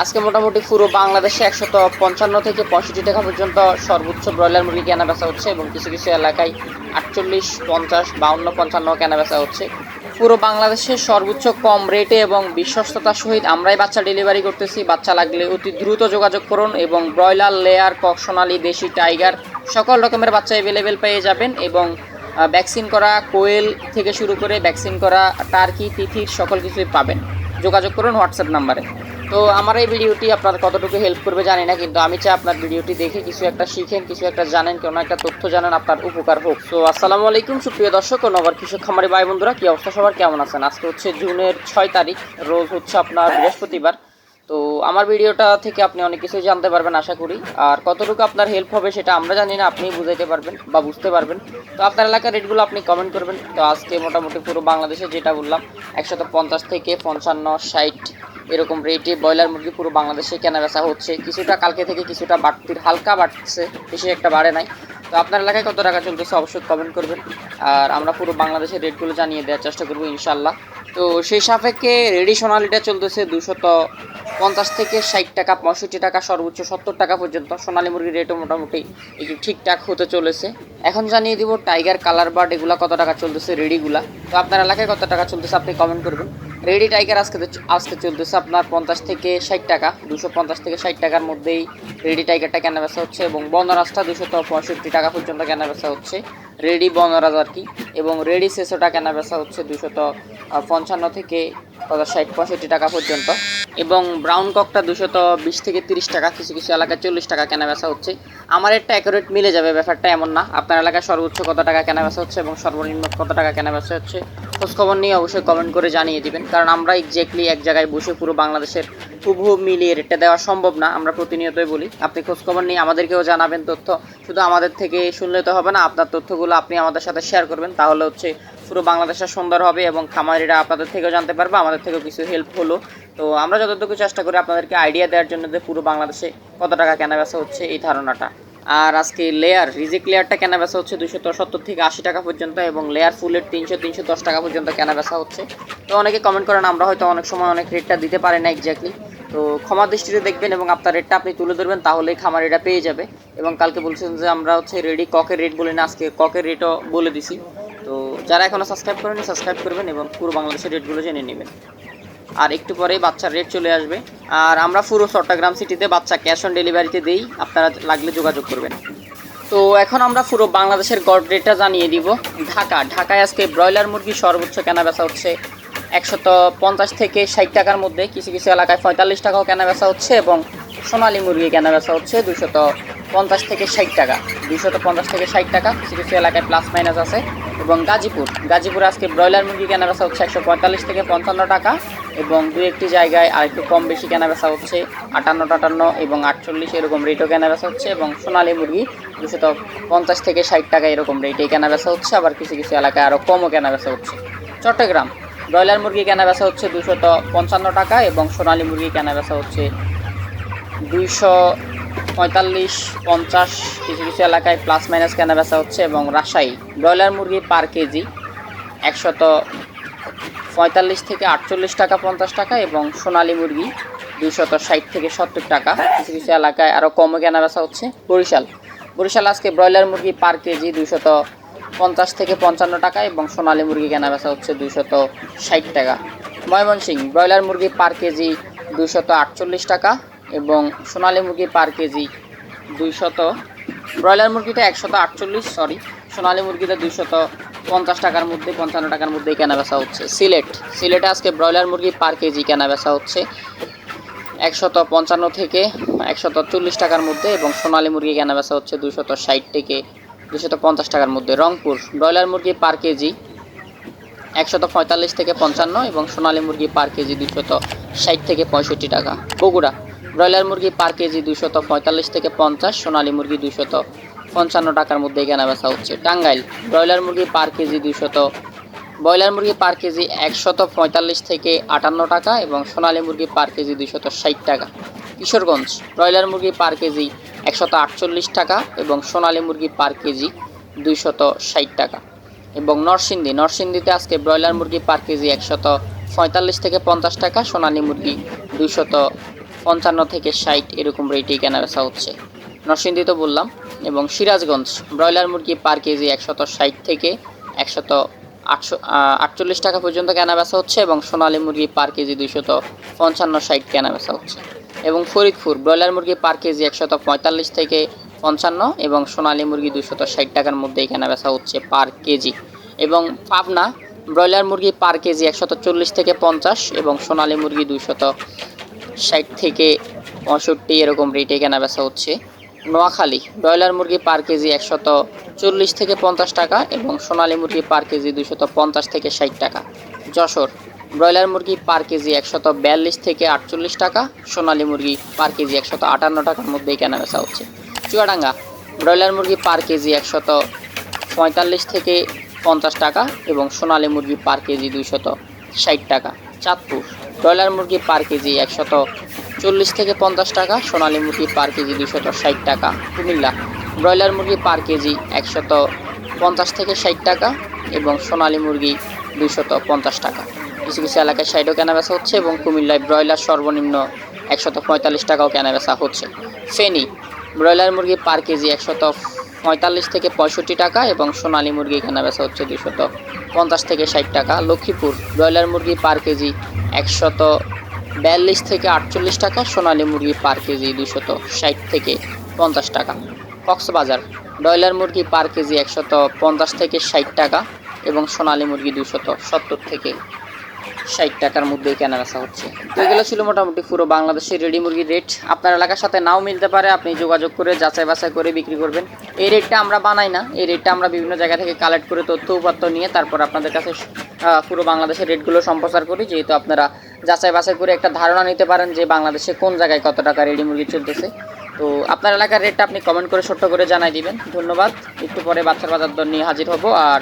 আজকে মোটামুটি পুরো বাংলাদেশে একশত পঞ্চান্ন থেকে পঁয়ষট্টি টাকা পর্যন্ত সর্বোচ্চ ব্রয়লার মুরগি কেনা বেচা হচ্ছে এবং কিছু কিছু এলাকায় আটচল্লিশ, পঞ্চাশ, বাউন্ন, পঞ্চান্ন কেনা বেচা হচ্ছে। পুরো বাংলাদেশে সর্বোচ্চ কম রেটে এবং বিশ্বস্ততার সহিত আমরাই বাচ্চা ডেলিভারি করতেছি। বাচ্চা লাগলে অতি দ্রুত যোগাযোগ করুন এবং ব্রয়লার, লেয়ার, কক, সোনালি, দেশি, টাইগার সকল রকমের বাচ্চা অ্যাভেলেবেল পেয়ে যাবেন এবং ভ্যাকসিন করা, কোয়েল থেকে শুরু করে ভ্যাকসিন করা, টার্কি, তিথির সকল কিছুই পাবেন। যোগাযোগ করুন হোয়াটসঅ্যাপ নাম্বারে। তো আমার এই ভিডিওটি আপনার কতটুকু হেল্প করবে জানি না, কিন্তু আমি চাই আপনার ভিডিওটি দেখে কিছু একটা শিখেন, কিছু একটা জানেন, কোনো একটা তথ্য জানেন, আপনার উপকার হোক। তো আসসালামু আলাইকুম, সুপ্রিয় দর্শক ও নগর কৃষক খামারি ভাই বন্ধুরা কি অবস্থা সবার? কেমন আছেন? আজকে হচ্ছে জুনের ছয় তারিখ, রোজ হচ্ছে আপনার বৃহস্পতিবার। তো আমার ভিডিওটা থেকে আপনি অনেক কিছুই জানতে পারবেন, আশা করি। আর কতটুকু আপনার হেল্প হবে সেটা আমরা জানি না আপনি বুঝাইতে পারবেন বা বুঝতে পারবেন। তো আপনার এলাকার রেটগুলো আপনি কমেন্ট করবেন। তো আজকে মোটামুটি পুরো বাংলাদেশে যেটা বললাম, একশত পঞ্চাশ থেকে পঞ্চান্ন, ষাট এরকম রেটে ব্রয়লার মুরগি পুরো বাংলাদেশে কেনা বেচা হচ্ছে। কিছুটা কালকে থেকে কিছুটা বাড়তির, হালকা বাড়ছে, বেশি একটা বাড়ে নাই। তো আপনার এলাকায় কত টাকা চলতেছে অবশ্যই কমেন্ট করবেন। আর আমরা পুরো বাংলাদেশের রেটগুলো জানিয়ে দেওয়ার চেষ্টা করব ইনশাল্লাহ তো সেই সাপেক্ষে রেডি সোনালিটা চলতেছে দুশত পঞ্চাশ থেকে ষাট টাকা, পঁয়ষট্টি টাকা, সর্বোচ্চ সত্তর টাকা পর্যন্ত। সোনালী মুরগির রেটও মোটামুটি একটু ঠিকঠাক হতে চলেছে। এখন জানিয়ে দিব টাইগার কালার বার্ড এগুলো কত টাকা চলতেছে রেডিগুলা তো আপনার এলাকায় কত টাকা চলতেছে আপনি কমেন্ট করবেন। রেডি টাইগার আজকে আজকে চলতেছে আপনার পঞ্চাশ থেকে ষাট টাকা দুশো পঞ্চাশ থেকে ষাট টাকার মধ্যেই রেডি টাইগারটা কেনা বেচা হচ্ছে এবং বনরাজটা দুশো পঁয়ষট্টি টাকা পর্যন্ত কেনা বেচা হচ্ছে। রেডি বনরাজ আর কি। এবং রেডি সেসোটা কেনা বেচা হচ্ছে দুশত পঞ্চান্ন থেকে ষাট, পঁয়ষট্টি টাকা পর্যন্ত। এবং ব্রাউন ককটা দুশত বিশ থেকে তিরিশ টাকা, কিছু কিছু এলাকায় চল্লিশ টাকা কেনা বেচা হচ্ছে। আমার একটা অ্যাকুরেট মিলে যাবে, ব্যাপারটা এমন না। আপনার এলাকায় সর্বোচ্চ কত টাকা কেনা বেচা হচ্ছে এবং সর্বনিম্ন কত টাকা কেনা বেচা হচ্ছে, খোঁজখবর নিয়ে অবশ্যই কমেন্ট করে জানিয়ে দিবেন। কারণ আমরা এক্স্যাক্টলি এক জায়গায় বসে পুরো বাংলাদেশের হুবহু মিলিয়ে রেটটা দেওয়া সম্ভব না, আমরা প্রতিনিয়তই বলি। আপনি খোঁজখবর নিয়ে আমাদেরকেও জানাবেন তথ্য। শুধু আমাদের থেকে শুনলে তো হবে না, আপনার তথ্যগুলো আপনি আমাদের সাথে শেয়ার করবেন। তাহলে হচ্ছে পুরো বাংলাদেশটা সুন্দর হবে এবং খামারিরা আপনাদের থেকেও জানতে পারবে, আমাদের থেকেও কিছু হেল্প হলো। তো আমরা যতটুকু চেষ্টা করি আপনাদেরকে আইডিয়া দেওয়ার জন্য যে পুরো বাংলাদেশে কত টাকা কেনা বেচা হচ্ছে এই ধারণাটা। আর আজকে লেয়ার রিজেক্ট লেয়ারটা কেনা বেচা হচ্ছে দুশো সত্তর থেকে আশি টাকা পর্যন্ত এবং লেয়ার ফুলের তিনশো তিনশো দশ টাকা পর্যন্ত কেনা বেচা হচ্ছে। তো অনেকে কমেন্ট করেন, আমরা হয়তো অনেক সময় অনেক রেটটা দিতে পারি না এক্স্যাক্টলি তো ক্ষমা দৃষ্টিতে দেখবেন এবং আপনার রেটটা আপনি তুলে ধরবেন, তাহলেই খামারিটা পেয়ে যাবে। এবং কালকে বলছেন যে আমরা হচ্ছে রেডি ককের রেট বলি না, আজকে ককের রেটও বলে দিছি। তো যারা এখনও সাবস্ক্রাইব করেনি সাবস্ক্রাইব করবেন এবং পুরো বাংলাদেশের রেটগুলো জেনে নেবেন। আর একটু পরেই বাচ্চার রেট চলে আসবে। আর আমরা পুরো চট্টগ্রাম সিটিতে বাচ্চা ক্যাশ অন ডেলিভারিতে দেই, আপনারা লাগলে যোগাযোগ করবেন। তো এখন আমরা পুরো বাংলাদেশের গড় রেটটা জানিয়ে দিব। ঢাকা, ঢাকায় আজকে ব্রয়লার মুরগি সর্বোচ্চ কেনা বেচা হচ্ছে একশত পঞ্চাশ থেকে ষাট টাকার মধ্যে। কিছু কিছু এলাকায় পঁয়তাল্লিশ টাকাও কেনা বেচা হচ্ছে এবং সোনালি মুরগি কেনা বেচা হচ্ছে দুশত পঞ্চাশ থেকে ষাট টাকা। দুশত পঞ্চাশ থেকে ষাট টাকা। কিছু কিছু এলাকায় প্লাস মাইনাস আছে। এবং গাজীপুর। গাজীপুর আজকে ব্রয়লার মুরগি কেনা বেচা হচ্ছে একশো পঁয়তাল্লিশ থেকে পঞ্চান্ন টাকা এবং দু একটি জায়গায় আরেকটু কম বেশি কেনা বেচা হচ্ছে আটান্ন টাটান্ন এবং আটচল্লিশ এরকম রেটও কেনা বেচা হচ্ছে এবং সোনালী মুরগি দুশত পঞ্চাশ থেকে ষাট টাকা এরকম রেটে কেনা বেচা হচ্ছে। আবার কিছু কিছু এলাকায় আরও কমও কেনা বেচা হচ্ছে। চট্টগ্রাম। ব্রয়লার মুরগি কেনা বেচা হচ্ছে দুশত পঞ্চান্ন টাকা এবং সোনালী মুরগি কেনা বেচা হচ্ছে দুইশো পঁয়তাল্লিশ, পঞ্চাশ, কিছু কিছু এলাকায় প্লাস মাইনাস কেনা বেচা হচ্ছে এবং রাজশাহী ব্রয়লার মুরগি পার কেজি একশত পঁয়তাল্লিশ থেকে আটচল্লিশ টাকা পঞ্চাশ টাকা এবং সোনালী মুরগি দুইশত ষাট থেকে সত্তর টাকা। কিছু কিছু এলাকায় আরও কমও কেনা বেচা হচ্ছে বরিশাল। বরিশাল আজকে ব্রয়লার মুরগি পার কেজি দুইশত পঞ্চাশ থেকে পঞ্চান্ন টাকা এবং সোনালী মুরগি কেনা বেচা হচ্ছে দুইশত ষাট টাকা। ময়মনসিং ব্রয়লার মুরগি পার কেজি দুইশত আটচল্লিশ টাকা এবং সোনালী মুরগি পার কেজি দুইশত, ব্রয়লার মুরগিটা একশত আটচল্লিশ সরি সোনালী মুরগিটা দুইশত পঞ্চাশ টাকার মধ্যে, পঞ্চান্ন টাকার মধ্যে কেনা বেচা হচ্ছে। সিলেট, সিলেটে আজকে ব্রয়লার মুরগি পার কেজি কেনা বেচা হচ্ছে একশত পঞ্চান্ন থেকে একশত চল্লিশ টাকার মধ্যে এবং সোনালী মুরগি কেনা বেচা হচ্ছে দুশত ষাট থেকে দুশত পঞ্চাশ টাকার মধ্যে। রংপুর, ব্রয়লার মুরগি পার কেজি একশত পঁয়তাল্লিশ থেকে পঞ্চান্ন এবং সোনালী মুরগি পার কেজি দুশত ষাট থেকে পঁয়ষট্টি টাকা। বগুড়া ব্রয়লার মুরগি পার কেজি দুইশত পঁয়তাল্লিশ থেকে পঞ্চাশ, সোনালী মুরগি দুইশত পঞ্চান্ন টাকার মধ্যে কেনা বেচা হচ্ছে। টাঙ্গাইল, ব্রয়লার মুরগি পার কেজি দুশত ব্রয়লার মুরগি পার কেজি একশত পঁয়তাল্লিশ থেকে আটান্ন টাকা এবং সোনালী মুরগি পার কেজি দুশত ষাট টাকা। কিশোরগঞ্জ, ব্রয়লার মুরগি পার কেজি একশত আটচল্লিশ টাকা এবং সোনালী মুরগি পার কেজি দুইশত ষাট টাকা। এবং নরসিংদী, নরসিংদীতে আজকে ব্রয়লার মুরগি পার কেজি একশত পঁয়তাল্লিশ থেকে পঞ্চাশ টাকা, সোনালী মুরগি দুইশত পঞ্চান্ন থেকে ষাট এরকম রেটেই কেনা বেচা হচ্ছে। নরসিংদী তো বললাম। এবং সিরাজগঞ্জ, ব্রয়লার মুরগি পার কেজি একশত ষাট থেকে একশত আটশো আটচল্লিশ টাকা পর্যন্ত কেনা বেচা হচ্ছে এবং সোনালী মুরগি পার কেজি দুইশত পঞ্চান্ন ষাট কেনা বেচা হচ্ছে। এবং ফরিদপুর, ব্রয়লার মুরগি পার কেজি একশত পঁয়তাল্লিশ থেকে পঞ্চান্ন এবং সোনালী মুরগি দুশত ষাট টাকার মধ্যেই কেনা বেচা হচ্ছে পার কেজি। এবং পাবনা, ব্রয়লার মুরগি পার কেজি একশত চল্লিশ থেকে পঞ্চাশ এবং সোনালী মুরগি দুশত ষাট থেকে পঁয়ষট্টি এরকম রেটে কেনা বেচা হচ্ছে। নোয়াখালী, ব্রয়লার মুরগি পার কেজি একশত চল্লিশ থেকে পঞ্চাশ টাকা এবং সোনালী মুরগি পার কেজি দুশত পঞ্চাশ থেকে ষাট টাকা। যশোর, ব্রয়লার মুরগি পার কেজি একশত বিয়াল্লিশ থেকে আটচল্লিশ টাকা, সোনালী মুরগি পার কেজি একশত আটান্ন টাকার মধ্যেই কেনা বেচা হচ্ছে। চুয়াডাঙ্গা, ব্রয়লার মুরগি পার কেজি একশত পঁয়তাল্লিশ থেকে পঞ্চাশ টাকা এবং সোনালী মুরগি পার কেজি দুইশত ষাট টাকা। চাঁদপুর ব্রয়লার মুরগি পার কেজি একশত চল্লিশ থেকে পঞ্চাশ টাকা, সোনালী মুরগি পার কেজি দুইশত ষাট টাকা। কুমিল্লা, ব্রয়লার মুরগি পার কেজি একশত পঞ্চাশ থেকে ষাট টাকা এবং সোনালী মুরগি দুইশত পঞ্চাশ টাকা। কিছু কিছু এলাকায় সাইডও কেনা বেচা হচ্ছে এবং কুমিল্লায় ব্রয়লার সর্বনিম্ন একশত পঁয়তাল্লিশ টাকাও কেনা বেচা হচ্ছে। ফেনী, ব্রয়লার মুরগি পার কেজি একশত পঁয়তাল্লিশ থেকে পঁয়ষট্টি টাকা এবং সোনালী মুরগি কেনা বেচা হচ্ছে দুশত পঞ্চাশ থেকে ষাট টাকা। লক্ষ্মীপুর ব্রয়লার মুরগি পার কেজি একশত বিয়াল্লিশ থেকে আটচল্লিশ টাকা, সোনালী মুরগি পার কেজি দুশত ষাট থেকে পঞ্চাশ টাকা। কক্সবাজার ব্রয়লার মুরগি পার কেজি একশত পঞ্চাশ থেকে ষাট টাকা এবং সোনালী মুরগি দুশত সত্তর থেকে ষাট টাকার মধ্যেই কেনা বেচা হচ্ছে। তো এগুলো ছিল মোটামুটি পুরো বাংলাদেশের রেডি মুরগির রেট। আপনার এলাকার সাথে নাও মিলতে পারে, আপনি যোগাযোগ করে, যাচাই বাছাই করে বিক্রি করবেন। এই রেটটা আমরা বানাই না, এই রেটটা আমরা বিভিন্ন জায়গা থেকে কালেক্ট করে তথ্য উপাত্ত নিয়ে তারপর আপনাদের কাছে পুরো বাংলাদেশের রেটগুলো সম্প্রচার করি। যেহেতু আপনারা যাচাই বাছাই করে একটা ধারণা নিতে পারেন যে বাংলাদেশে কোন জায়গায় কত টাকা রেডি মুরগি চলতেছে। তো আপনার এলাকার রেটটা আপনি কমেন্ট করে ছোট্ট করে জানাই দিবেন। ধন্যবাদ। একটু পরে বাচ্চার বাজার দর নিয়ে হাজির হব। আর